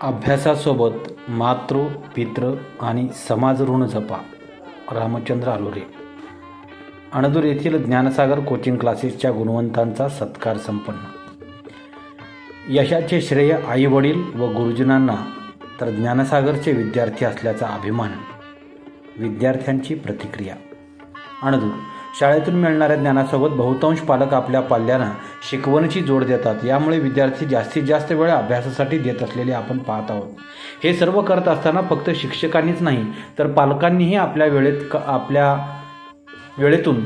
अभ्यासासोबत मातृ पितृ आणि समाज ऋण जपा. रामचंद्र आलोरे. अणदूर येथील ज्ञानसागर कोचिंग क्लासेसच्या गुणवंतांचा सत्कार संपन्न. यशाचे श्रेय आईवडील व गुरुजनांना तर ज्ञानसागरचे विद्यार्थी असल्याचा अभिमान. विद्यार्थ्यांची प्रतिक्रिया. अणदूर शाळेतून मिळणाऱ्या ज्ञानासोबत बहुतांश पालक आपल्या पाल्यांना शिकवणीची जोड देतात. यामुळे विद्यार्थी जास्तीत जास्त वेळ अभ्यासासाठी देत असलेले आपण पाहत आहोत. हे सर्व करत असताना फक्त शिक्षकांनीच नाही तर पालकांनीही आपल्या वेळेत क आपल्या वेळेतून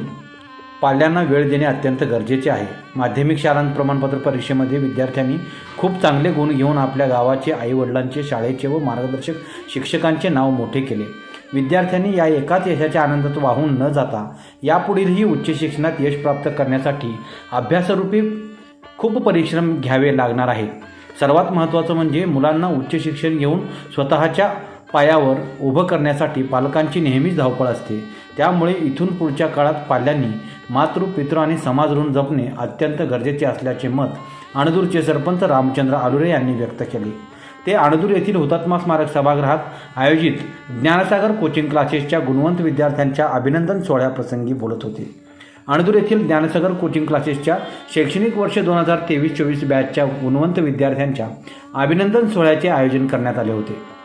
पाल्यांना वेळ देणे अत्यंत गरजेचे आहे. माध्यमिक शाळांत प्रमाणपत्र परीक्षेमध्ये विद्यार्थ्यांनी खूप चांगले गुण घेऊन आपल्या गावाचे आईवडिलांचे शाळेचे व मार्गदर्शक शिक्षकांचे नाव मोठे केले. विद्यार्थ्यांनी या एकाच यशाच्या आनंदात वाहून न जाता यापुढीलही उच्च शिक्षणात यश प्राप्त करण्यासाठी अभ्यासरूपी खूप परिश्रम घ्यावे लागणार आहे. सर्वात महत्त्वाचं म्हणजे मुलांना उच्च शिक्षण घेऊन स्वतःच्या पायावर उभं करण्यासाठी पालकांची नेहमीच धावपळ असते. त्यामुळे इथून पुढच्या काळात पाल्यांनी मातृ पितृ आणि समाज ऋण जपणे अत्यंत गरजेचे असल्याचे मत अणदूरचे सरपंच रामचंद्र आलुरे यांनी व्यक्त केले. ते अणदूर येथील हुतात्मा स्मारक सभागृहात आयोजित ज्ञानसागर कोचिंग क्लासेसच्या गुणवंत विद्यार्थ्यांच्या अभिनंदन सोहळ्याप्रसंगी बोलत होते. अणदूर येथील ज्ञानसागर कोचिंग क्लासेसच्या शैक्षणिक वर्ष दोन हजार तेवीस चोवीस बॅचच्या गुणवंत विद्यार्थ्यांच्या अभिनंदन सोहळ्याचे आयोजन करण्यात आले होते.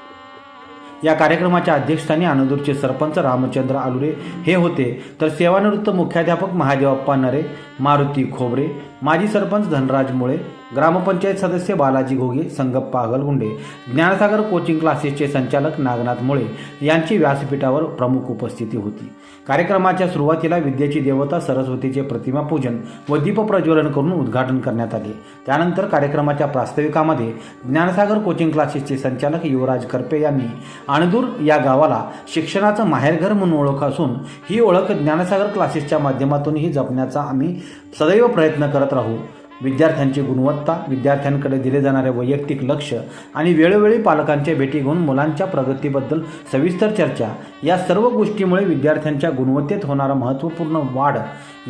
या कार्यक्रमाच्या अध्यक्षस्थानी अनंदूरचे सरपंच रामचंद्र आलुरे हे होते. तर सेवानिवृत्त मुख्याध्यापक महादेवप्पा नरे मारुती खोबरे माजी सरपंच धनराज मुळे ग्रामपंचायत सदस्य बालाजी घोगे संगप्पा अगलगुंडे ज्ञानसागर कोचिंग क्लासेसचे संचालक नागनाथ मुळे यांची व्यासपीठावर प्रमुख उपस्थिती होती. कार्यक्रमाच्या सुरुवातीला विद्येची देवता सरस्वतीचे प्रतिमापूजन व दीपप्रज्वलन करून उद्घाटन करण्यात आले. त्यानंतर कार्यक्रमाच्या प्रास्ताविकामध्ये ज्ञानसागर कोचिंग क्लासेसचे संचालक युवराज करपे यांनी अणदूर या गावाला शिक्षणाचं माहेरघर म्हणून ओळख असून ही ओळख ज्ञानसागर क्लासेसच्या माध्यमातूनही जपण्याचा आम्ही सदैव प्रयत्न करत राहू. विद्यार्थ्यांची गुणवत्ता विद्यार्थ्यांकडे दिले जाणारे वैयक्तिक लक्ष आणि वेळोवेळी पालकांच्या भेटी घेऊन मुलांच्या प्रगतीबद्दल सविस्तर चर्चा या सर्व गोष्टीमुळे विद्यार्थ्यांच्या गुणवत्तेत होणारा महत्त्वपूर्ण वाढ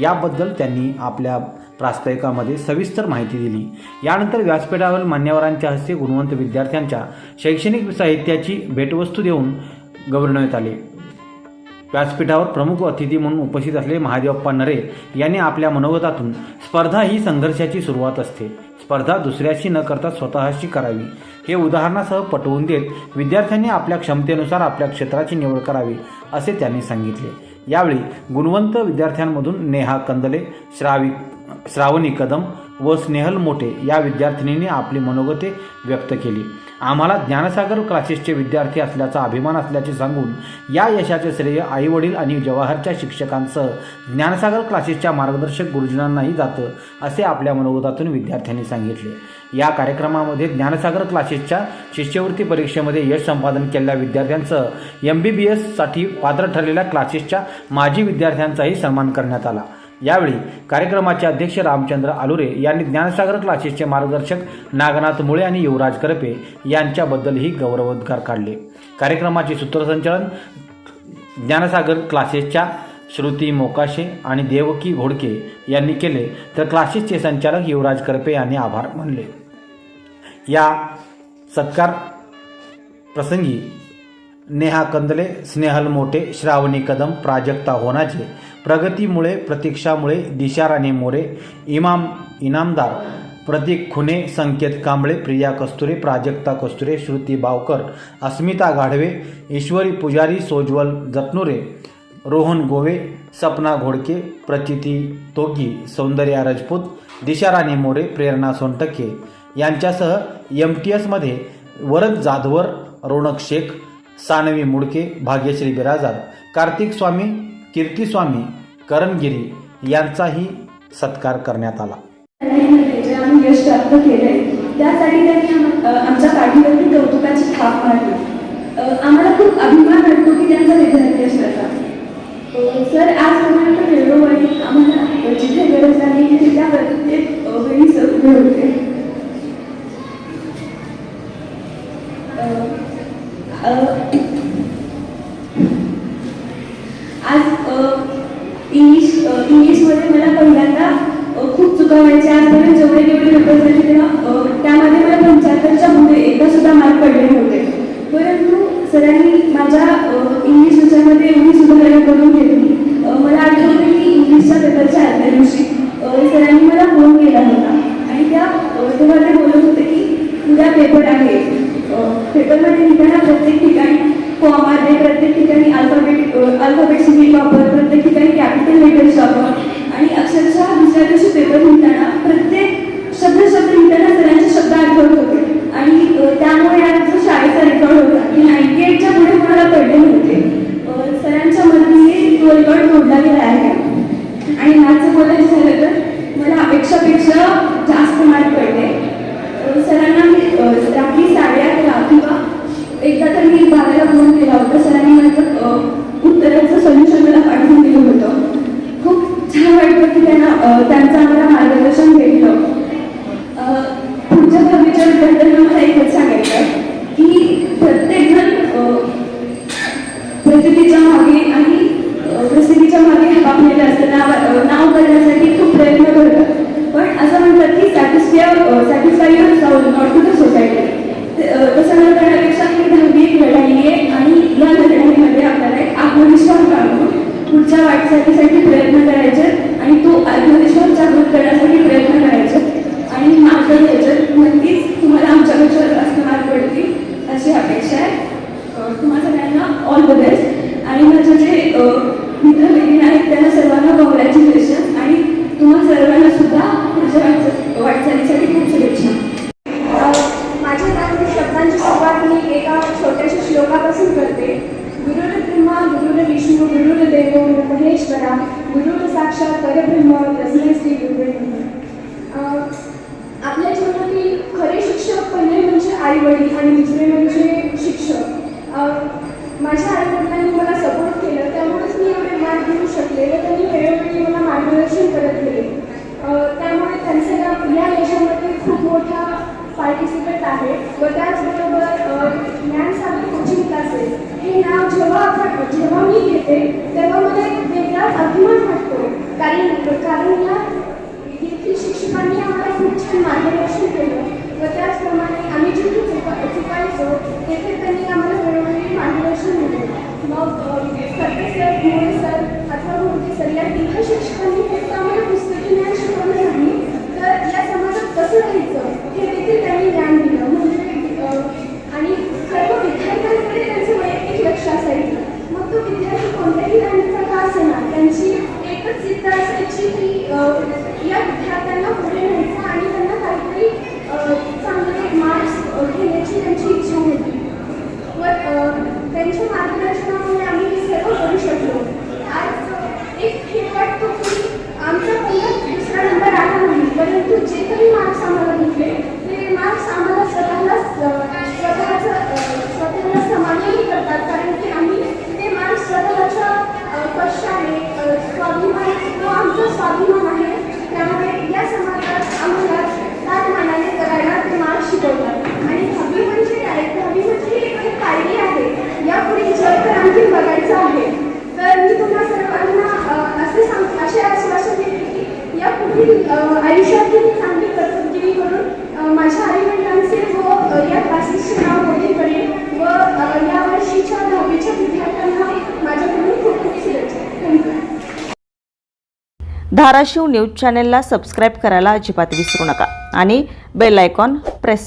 याबद्दल त्यांनी आपल्या प्रास्ताविकामध्ये सविस्तर माहिती दिली. यानंतर व्यासपीठावर मान्यवरांच्या हस्ते गुणवंत विद्यार्थ्यांच्या शैक्षणिक साहित्याची भेटवस्तू देऊन गौरवण्यात आले. व्यासपीठावर प्रमुख अतिथी म्हणून उपस्थित असलेले महादेवप्पा नरे यांनी आपल्या मनोगतातून स्पर्धा ही संघर्षाची सुरुवात असते. स्पर्धा दुसऱ्याशी न करता स्वतःशी करावी. हे उदाहरणासह पटवून देत विद्यार्थ्यांनी आपल्या क्षमतेनुसार आपल्या क्षेत्राची निवड करावी असे त्यांनी सांगितले. यावेळी गुणवंत विद्यार्थ्यांमधून नेहा कंदले श्रावी श्रावणी कदम व स्नेहल मोठे या विद्यार्थिनींनी आपली मनोगते व्यक्त केली. आम्हाला ज्ञानसागर क्लासेसचे विद्यार्थी असल्याचा अभिमान असल्याचे सांगून या यशाचे श्रेय आईवडील आणि जवाहरच्या शिक्षकांसह ज्ञानसागर क्लासेसच्या मार्गदर्शक गुरुजनांनाही जातं असे आपल्या मनोगतातून विद्यार्थ्यांनी सांगितले. या कार्यक्रमामध्ये ज्ञानसागर क्लासेसच्या शिष्यवृत्ती परीक्षेमध्ये यश संपादन केलेल्या विद्यार्थ्यांसह एम बी बी एससाठी पात्र ठरलेल्या क्लासेसच्या माजी विद्यार्थ्यांचाही सन्मान करण्यात आला. यावेळी कार्यक्रमाचे अध्यक्ष रामचंद्र आलुरे यांनी ज्ञानसागर क्लासेसचे मार्गदर्शक नागनाथ मुळे आणि युवराज करपे यांच्याबद्दलही गौरवोद्गार काढले. कार्यक्रमाचे सूत्रसंचालन ज्ञानसागर क्लासेसच्या श्रुती मोकाशे आणि देवकी घोडके यांनी केले तर क्लासेसचे संचालक युवराज करपे यांनी आभार मानले. या सत्कार प्रसंगी नेहा कंदले स्नेहल मोठे श्रावणी कदम प्राजक्ता होनाचे प्रगतीमुळे प्रतीक्षामुळे दिशाराणी मोरे इमाम इनामदार प्रतीक खुने संकेत कांबळे प्रिया कस्तुरे प्राजक्ता कस्तुरे श्रुती बावकर अस्मिता गाढवे ईश्वरी पुजारी सोज्वल जतनुरे रोहन गोवे सपना घोडके प्रतिती तोगी सौंदर्या राजपूत दिशाराणी मोरे प्रेरणा सोनटके यांच्यासह एम टी एसमध्ये वरद जाधवर रोणक शेख सानवी मुडके भाग्यश्री बिराजार कार्तिक स्वामी कीर्ती स्वामी करणगिरी यांचाही सत्कार करण्यात आला. त्यासाठी त्यांनी आमच्या पाठीवरती कौतुकाची थाप मारली आम्हाला खूप अभिमान वाटतो की त्यांचा विद्यार्थी असल्याचा अ, सर आजपर्यंत वेळोवेळी आम्हाला जिथे गरज आहे तिथे त्या प्रत्येक वेळी होते. आज इंग्लिश इंग्लिशमध्ये मला पहिल्यांदा खूप चुका व्हायच्या आजपर्यंत जेवढे जेवढे पेपर झाले तेव्हा त्यामध्ये मला पंच्याहत्तरच्या पुढे एकदा सुद्धा मार्क पडले सरांनी माझ्या इंग्लिश विषयामध्ये एवढी सुधारणा करून घेतली. मला आठवतं की इंग्लिशच्या पेपरच्या आदल्या दिवशी सरांनी मला फोन केला होता. आणि त्या तेव्हा ते बोलत होते की उद्या पेपर आहे. पेपरमध्ये लिहिताना प्रत्येक ठिकाणी फॉर्म आहे प्रत्येक ठिकाणी अल्फाबेट अल्फाबेट सिम्बल वापर प्रत्येक ठिकाणी कॅपिटल लेटर्स वापर. आणि अक्षरशः दुसऱ्या दिवशी पेपर लिहिताना प्रत्येक शब्द शब्द लिहिताना सरांचे शब्द आठवत होते. आणि त्यामुळे आज शाळेचा रेकॉर्ड होता की नाईन्टी एटच्या पुढे कोणाला पडले नव्हते. सरांच्या मदतीने तो रेकॉर्ड मोडला गेला आहे. आणि माझं बोलायचं झालं तर मला अपेक्षापेक्षा जास्त मार्क पडले. सरांना मी रात्री रात्री साडेअकरा किंवा एकदा तर मी बाराला फोन केला होता. सरांनी माझं अ, उत्तराचं सोल्युशन मला पाठवून दिलं होतं. खूप छान वाटतं की त्यांना त्यांचा की satisfy satisfy your soul not to the तसं न करण्यापेक्षा ही दहावी एक लढाई आहे आणि या लढाईमध्ये आपल्याला एक आत्मविश्वास बाळगून पुढच्या वाटचालीसाठी प्रयत्न करायचे आणि तो आत्मविश्वास जागृत करण्यासाठी प्रयत्न करायचे. आणि मार्क घ्यायचे. नक्कीच तुम्हाला आमच्यापेक्षा जास्त मार्क पडतील अशी अपेक्षा आहे अ, तुम्हा सगळ्यांना ऑल द बेस्ट आणि माझे जे अ, मित्रमैत्रिणी आहेत त्यांना सर्वांना कॉंग्रॅच्युलेशन आणि तुम्हा सर्वांना सुद्धा पुढच्या वाटचा वाटचालीसाठी खूप शुभेच्छा माझ्या मराठी शब्दांची सुरुवात मी एका छोट्याशा श्लोकापासून करते. गुरुर ब्रह्मा गुरुर विष्णू गुरुर देव महेश्वरा गुरुर साक्षात परब्रह्म तस्मै श्री गुरुवे आपल्या जीवनातील खरे शिक्षक पहिले म्हणजे आई वडील आणि दुसरे म्हणजे शिक्षक अं, माझ्या आई वडिलांनी मला सपोर्ट केलं त्यामुळेच मी एवढे मार्क घेऊ शकले व त्यांनी वेळोवेळी मला मार्गदर्शन करत गेले अं, त्यामुळे त्यांचा या या यशामध्ये खूप मोठा पार्टिसिपेट आहे व त्याचबरोबर अ, ज्ञानसागर कोचिंग क्लासेस हे नाव जेव्हा आपण जेव्हा मी घेते तेव्हा मला एक वेगळाच अभिमान वाटतो कारण कारण या येथील शिक्षकांनी आम्हाला खूप छान मार्गदर्शन केलं व त्याचप्रमाणे आम्ही जिथे चुका चुकायचो तेथे त्यांनी आम्हाला वेळोवेळी मार्गदर्शन दिले मग अ, खडके सर मोरे सर अथवा मोठे सर या तिघा शिक्षकांनी फक्त आम्हाला पुस्तकी ज्ञान शिकवलं नाही तर या समाजात कसं राहायचं हे देखील त्यांनी ज्ञान दिलं म्हणजे अ, आणि सर्व विद्यार्थ्यांकडे त्यांचं वैयक्तिक लक्ष असायचं मग तो विद्यार्थी कोणत्याही राहण्याचा का असेना त्यांची एकच चिंता असायची की अ, या विद्यार्थ्यांना पुढे न्यायचं आणि त्यांना काहीतरी अ, चांगले मार्क्स घेण्याची त्यांची इच्छा होती व अ, त्यांच्या मार्गदर्शनामुळे आम्ही हे सर्व करू शकलो आज अ, एक हे वाटतो की आमचा पहिला दुसरा नंबर आला नाही परंतु जे काही मार्क्स आम्हाला भेटले ते मार्क्स आम्हाला स्वतःला स्वतःचं अ, स्वतःला समाधानी करतात कारण की आम्ही ते मार्क्स स्वतःच्या अ, कष्टाने अ, स्वाभिमान तो आमचा स्वाभिमान आहे त्यामुळे या समाजात आम्हाला ताट मानाने जगायला ते मार्क्स शिकवतात आणि दहावी म्हणजे काय दहावी म्हणजे एक पायरी आहे यापुढे जग तर आणखी बघायचं आहे तर मी तुम्हा सर्वांना अ, असे सांग असे आश्वासन देते की या पुढील अ, आयुष्यातील मी चांगली कर्तव्यगिरी करून अ, माझ्या आई वडिलांचे व अ, या क्लासेसचे नाव मोठे करेन व अ, या वर्षीच्या दहावीच्या विद्यार्थ्यांना माझ्याकडून खूप खूप शुभेच्छा थँक्यू धाराशिव न्यूज चॅनेलला सबस्क्राईब करायला अजिबात विसरू नका आणि बेल आयकॉन प्रेस